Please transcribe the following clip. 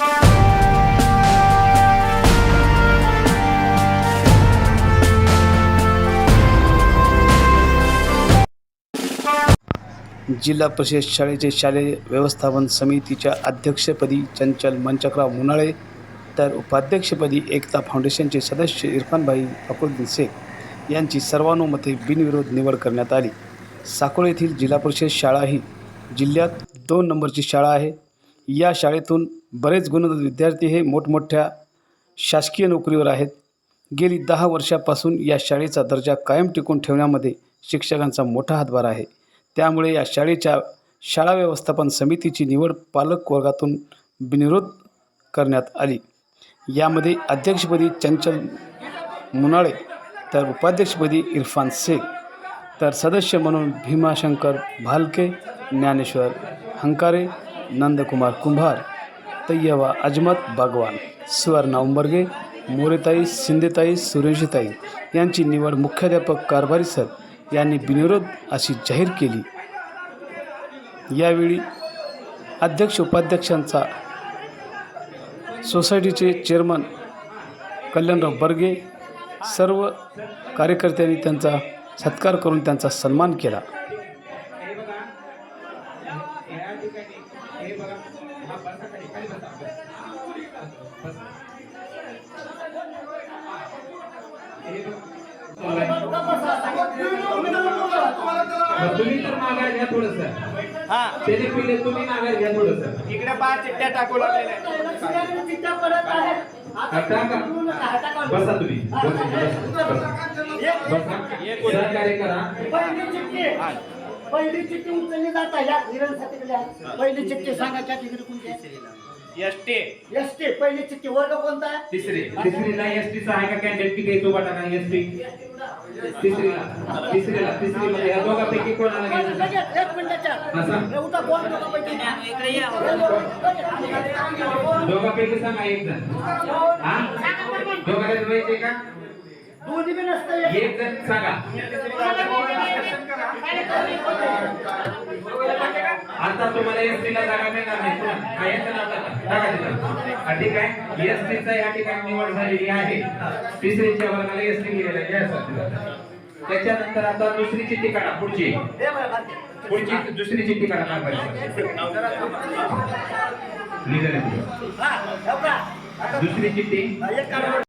जिल्हा परिषद शाळेचे शालेय व्यवस्थापन समितीच्या अध्यक्षपदी चंचल मंचकराव मुनाळे तर उपाध्यक्षपदी एकता फाउंडेशनचे सदस्य इरफानभाई फखरुद्दीन शेख यांची सर्वानुमते बिनविरोध निवड करण्यात आली. साकोळ येथील जिल्हा परिषद शाळा ही जिल्ह्यात दोन नंबरची शाळा आहे. या शाळेतून बरेच गुणवंत विद्यार्थी हे मोठमोठ्या शासकीय नोकरीवर आहेत. गेली दहा वर्षापासून या शाळेचा दर्जा कायम टिकून ठेवण्यामध्ये शिक्षकांचा मोठा हातभार आहे. त्यामुळे या शाळेच्या शाळा व्यवस्थापन समितीची निवड पालक वर्गातून बिनविरोध करण्यात आली. यामध्ये अध्यक्षपदी चंचल मुनाळे तर उपाध्यक्षपदी इरफान शेख तर सदस्य म्हणून भीमाशंकर भालके ज्ञानेश्वर हंकारे नंदकुमार कुंभार तय्यबा अजमत बागवान सुवर्णा उंबर्गे मोरेताई शिंदेताई सुरेशताई यांची निवड मुख्याध्यापक कारभारी सर यांनी बिनविरोध अशी जाहीर केली. यावेळी अध्यक्ष उपाध्यक्षांचा सोसायटीचे चेअरमन कल्याणराव बर्गे सर्व कार्यकर्त्यांनी त्यांचा सत्कार करून त्यांचा सन्मान केला. तुम्ही तर माघार घ्या थोडस. हा. त्याने पिले तुम्ही माघार घ्या थोडस. इकडे पाच चिठ्ठ्या टाकू लागलेल्या आहेत. बसा तुम्ही. सहकार्य करा. पहिली चिठ्ठी. उचलली जाता या हिरणसाठी पहिली चिठ्ठी सांगा त्या ठिकाणी कोणती आहे? एसटी एस टी पहिली चिठ्ठी वर्ग कोणता तिसरी तिसरीला एसटी चा आहे का कॅन्डिडेट किती आहे तो टाका एसटी तिसरीला तिसरीला तिसरीमध्ये या दोघांपैकी कोणाला घ्यायचं लगेच एक मिनिटाच्या असं? उठा कोण दोघांपैकी? दोघांपैकी सांगा एक जण हा दोघांना द्यायचे का दोन्ही बी नसतं एक. एक जण सांगा आता तुम्हाला एसटीला जागा मिळणार नाही. पुन्हा. ठीक आहे. एसटीचा या ठिकाणी निवड झालेली आहे. तिसरीच्या वर्गाला एसटी गेलेला आहे. सर. त्याच्यानंतर आता दुसरी चिठ्ठी काढा पुढची. पुढची दुसरी ठिकाणा काढा दुसरी चिठ्ठी